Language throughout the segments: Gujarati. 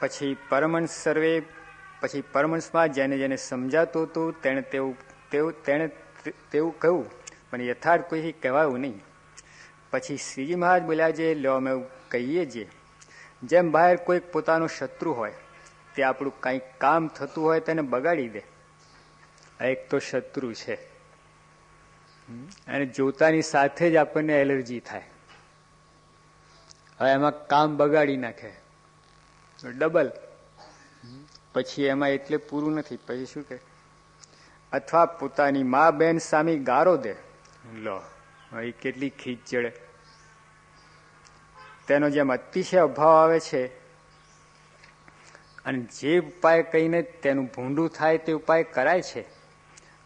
પછી પરમહંસ સર્વે, પછી પરમહંસમાં જેને જેને સમજાતું હતું, તેણે તેવું તેવું, તેણે તેવું કહ્યું. પણ યથાર્થ કોઈ કહેવાયું નહીં. પછી શ્રીજી મહારાજ બોલ્યા જે લો, અમે કહીએ છીએ. જેમ બહાર કોઈક પોતાનો શત્રુ હોય, તે આપણું કંઈક કામ થતું હોય તેને બગાડી દે. એક તો શત્રુ છે. અને જોતાની સાથે જ આપણને એલર્જી થાય. હવે એમાં કામ બગાડી નાખે. ડબલ. પછી એમાં એટલે પૂરું નથી. પછી શું કે? અથવા પોતાની મા બેન સામે ગારો દે. લો એ કેટલી ખીચ ચડે. તેનો જેમ અતિશય અભાવ આવે છે, અને જે ઉપાય કહીને તેનું ભૂંડું થાય તે ઉપાય કરાય છે,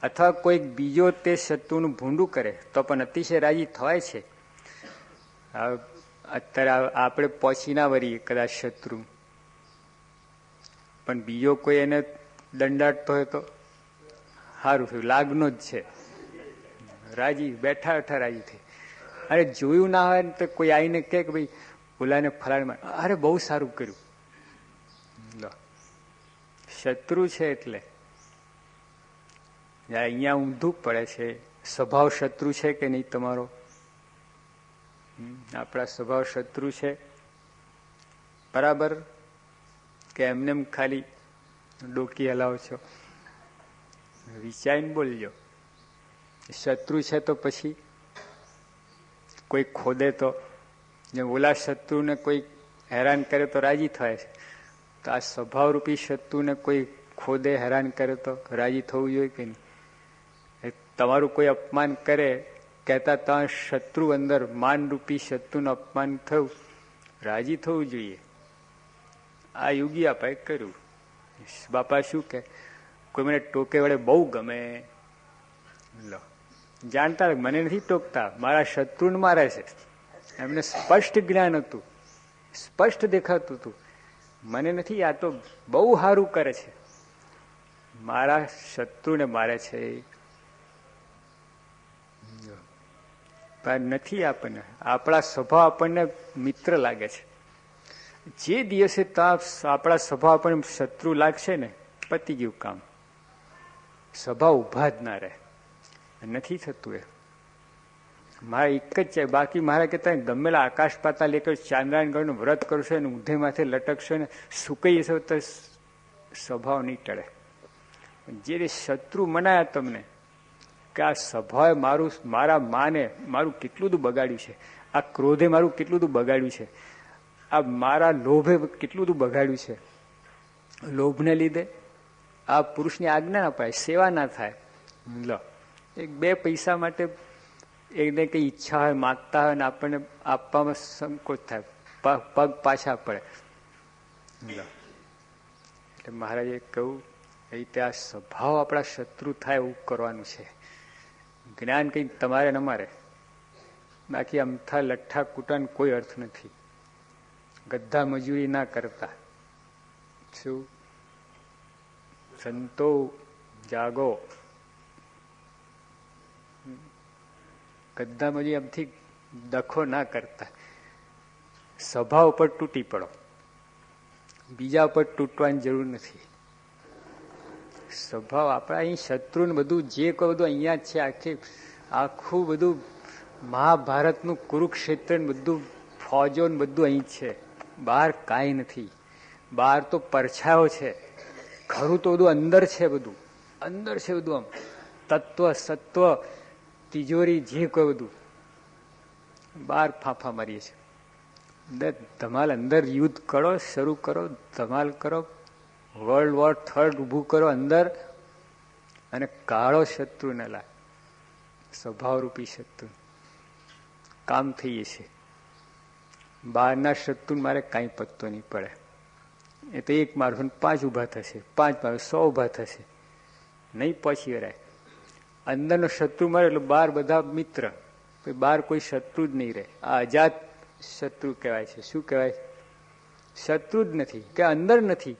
અથવા કોઈક બીજો તે શત્રુનું ભૂંડું કરે, તો પણ અતિશય રાજી થવાય છે. અત્યારે આપણે પહોંચી ના વરીએ કદાચ શત્રુ. પણ બીજો કોઈ એને દંડાટતો હોય તો સારું થયું. લાગનો જ છે. રાજી, બેઠા બેઠા રાજી થઈ. અરે જોયું ના હોય ને તો કોઈ આવીને કે ભાઈ ઓલાને ફલાણમાં અરે બહુ સારું કર્યું. લો. શત્રુ છે એટલે. અહીંયા ઊંધું પડે છે. સ્વભાવ શત્રુ છે કે નહીં તમારો? આપણા સ્વભાવ શત્રુ છે. બરાબર? કે એમને ખાલી ડોકી હલાવો છો. વિચારીને બોલજો. શત્રુ છે તો પછી કોઈ ખોદે તો. જેમ ઓલા શત્રુને કોઈ હેરાન કરે તો રાજી થાય છે. તો આ સ્વભાવરૂપી શત્રુને કોઈ ખોદે, હેરાન કરે તો રાજી થવું જોઈએ કે નહીં? તમારું કોઈ અપમાન કરે, કહેતા ત્યાં શત્રુ અંદર માનરૂપી શત્રુનું અપમાન થયું, રાજી થવું જોઈએ. આ યુગી આપાએ કર્યું. બાપા શું કે કોઈ મને ટોકે વડે બહુ ગમે. લો. જાણતા મને નથી ટોકતા. મારા શત્રુને મારે છે. એમને સ્પષ્ટ જ્ઞાન હતું. સ્પષ્ટ દેખાતું હતું. મને નથી, આ તો બહુ સારું કરે છે. મારા શત્રુને મારે છે. નથી આપણને. આપણા સ્વભાવ આપણને મિત્ર લાગે છે. જે દિવસે આપણા સ્વભાવ પણ શત્રુ લાગશે ને, પતી ગયું કામ. સ્વભાવ ઊભા જ ના રહે. નથી થતું એ. મારે એક જ છે. બાકી મારે કહેતા ગમેલા આકાશ પાતા લેकर ચાંદ્રાયણગઢનું વ્રત કરશો ને, ઊંધે માથે લટકશો ને, સુકાઈ જશો તો સ્વભાવ નહીં ટળે. જે શત્રુ મનાયા તમને, કે આ સ્વભાવે મારું, મારા માને મારું કેટલું બધું બગાડ્યું છે. આ ક્રોધે મારું કેટલું બધું બગાડ્યું છે. આ મારા લોભે કેટલું બધું બગાડ્યું છે. લોભને લીધે આ પુરુષની આજ્ઞા ના પાય સેવા ના થાય. લો, એક બે પૈસા માટે એને કંઈ ઈચ્છા હોય, માગતા હોય ને આપણને આપવામાં સંકોચ થાય, પગ પાછા પડે. એટલે મહારાજે કહ્યું, એ રીતે આ સ્વભાવ આપણા શત્રુ થાય એવું કરવાનું છે. જ્ઞાન કંઈ તમારે ન મારે. બાકી અમથા લઠ્ઠા કૂટાન કોઈ અર્થ નથી. ગદ્દા મજૂરી ના કરતા. શું? સંતો જાગો. ગધા મજૂરી આમથી દખો ના કરતા. સ્વભાવ ઉપર તૂટી પડો. બીજા ઉપર તૂટવાની જરૂર નથી. સ્વભાવ આપણા અહીં શત્રુ ને બધું જે કોઈ બધું અહીંયા છે, આખી આખું બધું મહાભારતનું કુરુક્ષેત્ર બધું ફોજો ને બધું અહીં છે. બહાર કાંઈ નથી. બહાર તો પરછાયો છે. ખરું તો બધું અંદર છે બધું. અંદર છે બધું આમ. તત્વ, સત્વ, તિજોરી જે કોઈ બધું. બહાર ફાંફા મારીએ છે ધમાલ, અંદર યુદ્ધ કરો, શરૂ કરો, ધમાલ કરો. વર્લ્ડ વોર થર્ડ ઊભું કરો અંદર. અને કાળો શત્રુને લાય. સ્વભાવરૂપી શત્રુ. કામ થઈએ છે બહારના શત્રુ મારે કાંઈ પત્તો નહીં પડે. એ તો એક મારફત પાંચ ઊભા થશે. પાંચ માર સો ઊભા થશે. નહીં પહોંચી વરાય અંદરનો શત્રુ મારે, એટલે બહાર બધા મિત્ર. બહાર કોઈ શત્રુ જ નહીં રહે. આ અજાત શત્રુ કહેવાય છે. શું કહેવાય? શત્રુ જ નથી, કે અંદર નથી.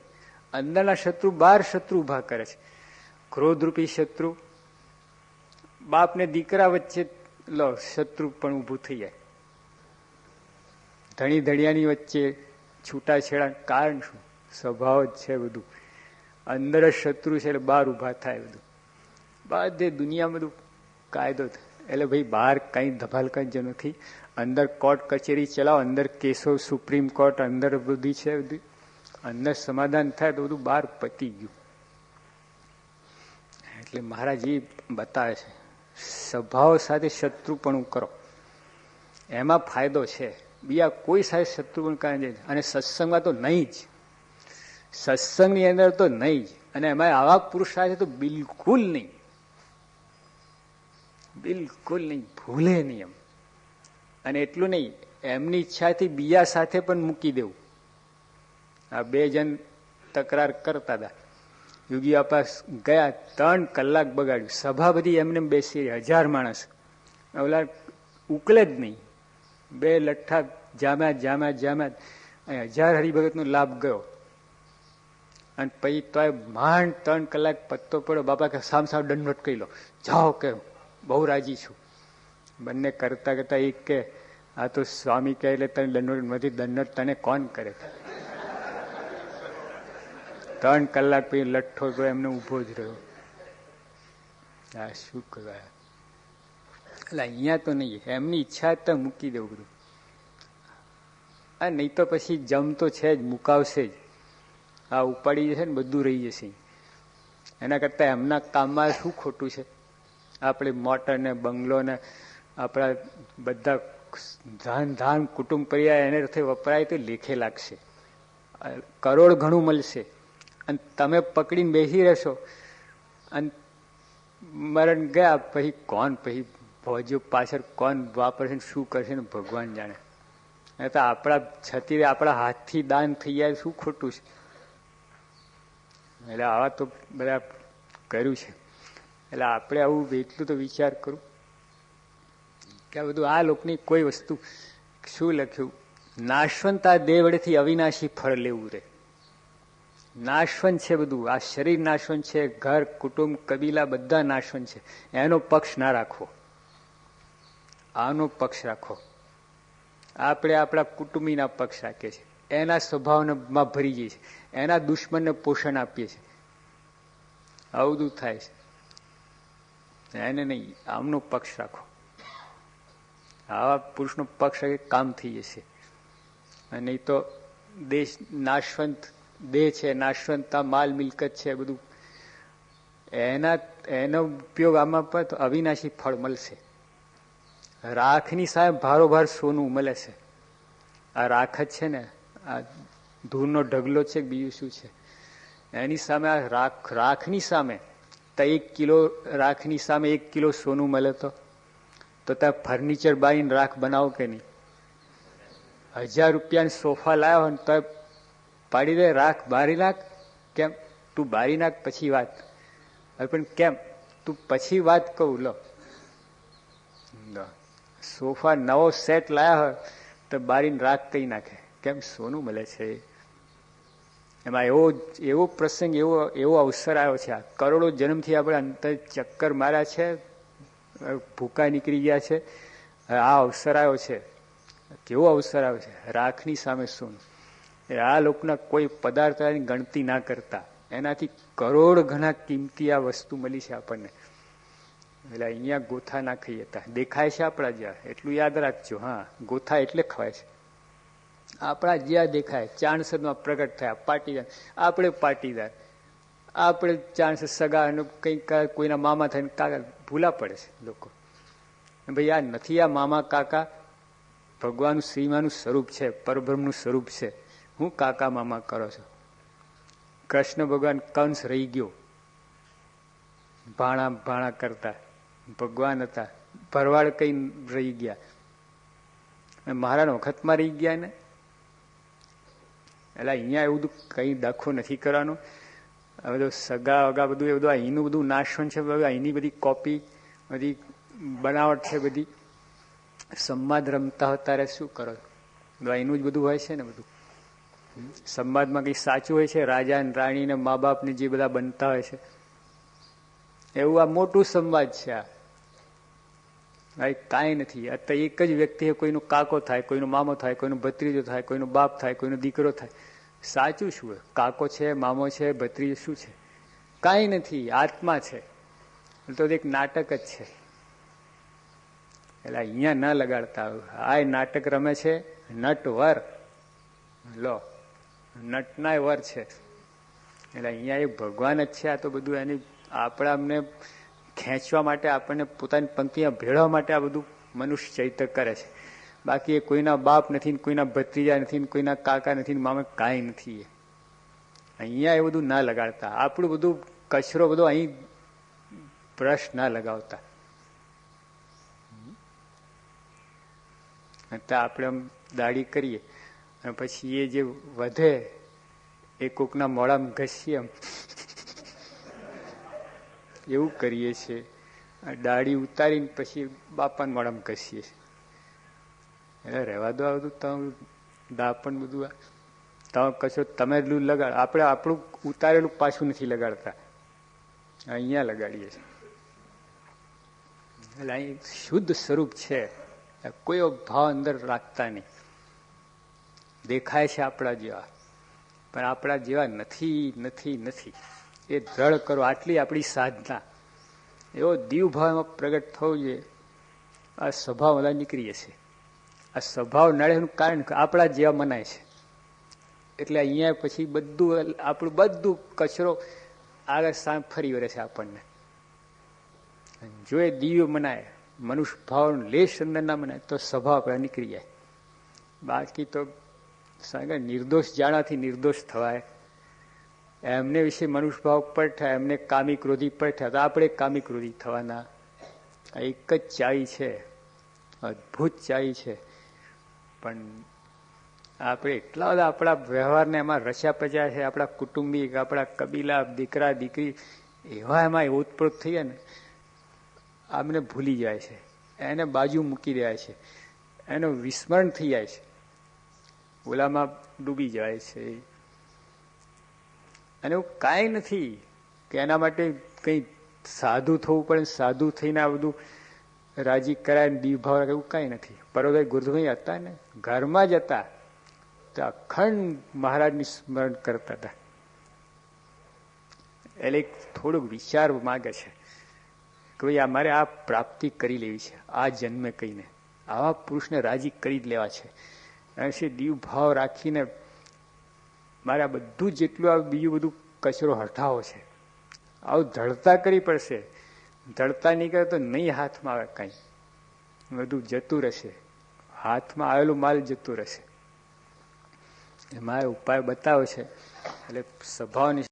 અંદરના શત્રુ બહાર શત્રુ ઊભા કરે છે. ક્રોધરૂપી શત્રુ. બાપને દીકરા વચ્ચે, લો, શત્રુ પણ ઊભું થઈ જાય. ધણી ધણિયાની વચ્ચે છૂટાછેડા કારણ શું? સ્વભાવ જ છે બધું. અંદર જ શત્રુ છે એટલે બહાર ઊભા થાય બધું. બધે દુનિયા બધું કાયદો એટલે ભાઈ બહાર કંઈ ધભાલ જ નથી. અંદર કોર્ટ કચેરી ચલાવો, અંદર કેસો સુપ્રીમ કોર્ટ, અંદર બધી છે બધી. અંદર સમાધાન થાય તો બધું બહાર પતી ગયું. એટલે મહારાજ એ બતાવે છે. સ્વભાવ સાથે શત્રુપણું કરો. એમાં ફાયદો છે. બીજા કોઈ સાથે શત્રુગુણ કાંઈ અને સત્સંગમાં તો નહીં જ. સત્સંગની અંદર તો નહીં જ. અને એમાં આવા પુરુષ સાથે તો બિલકુલ નહીં. બિલકુલ નહીં. ભૂલે નહીં એમ. અને એટલું નહીં, એમની ઈચ્છાથી બીજા સાથે પણ મૂકી દેવું. આ બે જણ તકરાર કરતા હતા. યોગી આપા ગયા, ત્રણ કલાક બગાડ્યું. સભા બધી એમને બેસી હજાર માણસ. ઓલા ઉકલે જ નહીં. બે લઠ્ઠા જામ્યા જામ્યા જામ્યા. હજાર હરિભગતનો લાભ ગયો. અને પછી તો માંડ ત્રણ કલાક પત્તો પડ્યો. બાપા કે સામ સામ દંડવટ કહી લો. જાઓ કે બહુ રાજી છું. બંને કરતા કરતા એક કે, આ તો સ્વામી કહે એટલે તને દંડવટ નથી દંડવટ તને કોણ કરે? ત્રણ કલાક પછી લઠ્ઠો તો એમને ઊભો જ રહ્યો. આ શું કહેવાય? એટલે અહીંયા તો નહીં. એમની ઈચ્છા તો મૂકી દેવું બધું. આ નહીં તો પછી જમ તો છે જ, મુકાવશે જ. આ ઉપાડી જશે ને બધું રહી જશે. એના કરતાં એમના કામમાં શું ખોટું છે? આપણે મોટર ને બંગલો ને આપણા બધા ધાન ધાન કુટુંબ પર્યાય એને વપરાય તો લેખે લાગશે. કરોડ ઘણું મળશે. અને તમે પકડીને બેસી રહેશો. અને મરણ ગયા પછી કોણ? પછી ભોજો પાછળ કોણ વાપરશે શું કરશે ને ભગવાન જાણે. એ તો આપણા છતી આપણા હાથથી દાન થઈ જાય શું ખોટું છે? એટલે આવા તો બધા કર્યું છે. એટલે આપણે આવું એટલું તો વિચાર કરું. કે આ બધું આ લોકની કોઈ વસ્તુ શું લખ્યું? નાશવંતા દેવડેથી અવિનાશી ફળ લેવું રે. નાશવંત છે બધું. આ શરીર નાશવંત છે, ઘર, કુટુંબ, કબીલા બધા નાશવંત છે. એનો પક્ષ ના રાખવો. આનો પક્ષ રાખો. આપણે આપણા કુટુંબીના પક્ષ રાખીએ છીએ. એના સ્વભાવમાં ભરી જઈએ છીએ. એના દુશ્મનને પોષણ આપીએ છીએ. આવું બધું થાય છે. એને નહીં, આમનો પક્ષ રાખો. આવા પુરુષનો પક્ષ કામ થઈ જશે. નહીં તો દેશ નાશવંત, દેહ છે, નાશવંતતા, માલ મિલકત છે, બધું. એના, એનો ઉપયોગ આમાં પણ અવિનાશી ફળ મળશે. રાખની સામે ભારોભાર સોનું મળે છે. આ રાખ જ છે ને, આ ધૂળનો ઢગલો છે, બીજું શું છે? એની સામે આ રાખ, રાખની સામે, તો એક કિલો રાખની સામે એક કિલો સોનું મળે તો? તો ત્યાં ફર્નિચર બાઈને રાખ બનાવો કે નહીં? હજાર રૂપિયાની સોફા લાવ્યો ને તો પાડી દે, રાખ બારી નાખ. કેમ? તું બારી નાખ પછી વાત. હવે પણ કેમ? તું પછી વાત કહું, લો. સોફા નવો સેટ લાયા હોય તો બારીને રાખ કહી નાખે. કેમ? સોનું મળે છે. એમાં એવો એવો પ્રસંગ, એવો એવો અવસર આવ્યો છે. આ કરોડો જન્મથી આપણે અંતર ચક્કર માર્યા છે. ભૂકા નીકળી ગયા છે. આ અવસર આવ્યો છે. કેવો અવસર આવ્યો છે? રાખની સામે સોનું. આ લોકોના કોઈ પદાર્થની ગણતી ના કરતા. એનાથી કરોડ ઘણા કિંમતી આ વસ્તુ મળી છે આપણને. એટલે અહીંયા ગોથા નાખી હતા દેખાય છે આપણા જ્યાં. એટલું યાદ રાખજો, હા. ગોથા એટલે ખવાય છે. આપણા જ્યાં દેખાય ચાણસદમાં પ્રગટ થયા, પાટીદાર. આપણે પાટીદાર. આપણે ચાણસદ સગા કંઈક કોઈના મામા થઈને કાકા, ભૂલા પડે છે લોકો. ભાઈ, આ નથી આ મામા, કાકા. ભગવાન શ્રીમાનું સ્વરૂપ છે, પરબ્રહ્મનું સ્વરૂપ છે. હું કાકા, મામા કરો છો? કૃષ્ણ ભગવાન કંસ રહી ગયો. ભાણા ભાણા કરતા. ભગવાન હતા. ભરવાડ કઈ રહી ગયા. મહારાજ વખતમાં રહી ગયા ને. એટલે અહીંયા એવું બધું કઈ દખો નથી કરવાનો. હવે તો સગા વગા બધું, એ બધું અહીંનું બધું નાશવન છે અહીંની બધી કોપી બધી બનાવટ છે, બધી. સંવાદ રમતા હોય ત્યારે શું કરો? અહીંનું જ બધું હોય છે ને બધું. સંવાદમાં કઈ સાચું હોય છે? રાજા ને રાણી ને મા બાપ ને જે બધા બનતા હોય છે. એવું આ મોટું સંવાદ છે આ. કાંઈ નથી. અત્યારે એક જ વ્યક્તિ કોઈનો કાકો થાય, કોઈનો મામો થાય, કોઈનો ભત્રીજો થાય, કોઈનો બાપ થાય, કોઈનો દીકરો થાય. સાચું શું? કાકો છે, મામો છે, ભત્રીજો શું છે? કાંઈ નથી. આત્મા છે. તો એક નાટક જ છે. એટલે અહીંયા ન લગાડતા આ નાટક રમે છે, નટ વર. લો, નટના વર છે. એટલે અહીંયા એ ભગવાન જ છે. આ તો બધું એની આપણા અમને ખેંચવા માટે આપણને પોતાની પંક્તિમાં ભેળવા માટે આ બધું મનુષ્ય ચૈતર કરે છે. બાકી એ કોઈના બાપ નથી કોઈના ભત્રીજા નથી કોઈના કાકા નથી મામા કાંઈ નથી અહીંયા એ બધું ના લગાડતા. આપણું બધું કચરો બધો અહીં બ્રશ ના લગાવતા. આપણે આમ દાઢી કરીએ અને પછી એ જે વધે એ કોકના મોડામાં ઘસીએ આમ. એવું કરીએ છીએ. દાઢી ઉતારીને પછી બાપાને મોડામાં કસીએ છીએ. રહેવા દો આ બધું તમે, દાપણ બધું તમે કશો, તમે એટલું લગાડ. આપણે આપણું ઉતારેલું પાછું નથી લગાડતા. અહીંયા લગાડીએ છીએ. એટલે અહીં શુદ્ધ સ્વરૂપ છે. કોઈ ભાવ અંદર રાખતા નહીં. દેખાય છે આપણા જેવા. પણ આપણા જેવા નથી નથી નથી. એ દ્રઢ કરો, આટલી આપણી સાધના. એવો દીવ ભાવમાં પ્રગટ થવો જોઈએ. આ સ્વભાવ બધા નીકળીએ છીએ આ સ્વભાવ નડેનું કારણ આપણા જેવા મનાય છે. એટલે અહીંયા પછી બધું, આપણું બધું કચરો આગળ સામે ફરી વળે છે આપણને. જો એ દિવ્ય મનાય, મનુષ્ય ભાવ લેશ અંદર ના મનાય, તો સ્વભાવ આપણે નીકળી જાય. બાકી તો નિર્દોષ જાણાથી નિર્દોષ થવાય. એમને વિશે મનુષ્યભાવ પર થાય, એમને કામી ક્રોધી પર થાય, તો આપણે કામી ક્રોધી થવાના. એક જ ચાવી છે. અદભુત ચાવી છે. પણ આપણે એટલા બધા આપણા વ્યવહારને એમાં રચ્યા પચ્યા છે, આપણા કુટુંબિક, આપણા કબીલા, દીકરા, દીકરી, એવા એમાં ઓતપ્રોત થઈ ગયા ને આમને ભૂલી જાય છે. એને બાજુ મૂકી દે છે. એનું વિસ્મરણ થઈ જાય છે. ઓલામાં ડૂબી જાય છે. અને એવું કાંઈ નથી કે એના માટે કંઈ સાધુ થવું પડે સાધુ થઈને આ બધું રાજી કરાય દીવભાવ રાખે એવું કાંઈ નથી. પરોભાઈ ગુરુભાઈ હતા ને, ઘરમાં જ હતા. તો અખંડ મહારાજની સ્મરણ કરતા હતા. એટલે થોડુંક વિચાર માગે છે કે ભાઈ અમારે આ પ્રાપ્તિ કરી લેવી છે, આ જન્મે કહીને. આવા પુરુષને રાજી કરી જ લેવા છે. અને દીવ ભાવ રાખીને મારે બધું જેટલું આ બીજું બધું કચરો હટાવો છે. આવું ધડતા કરી પડશે. ધડતા નહીં કરે તો નહીં હાથમાં આવે કંઈ. બધું જતું રહેશે. હાથમાં આવેલું માલ જતું રહેશે. એમાં ઉપાય બતાવે છે. એટલે સ્વભાવની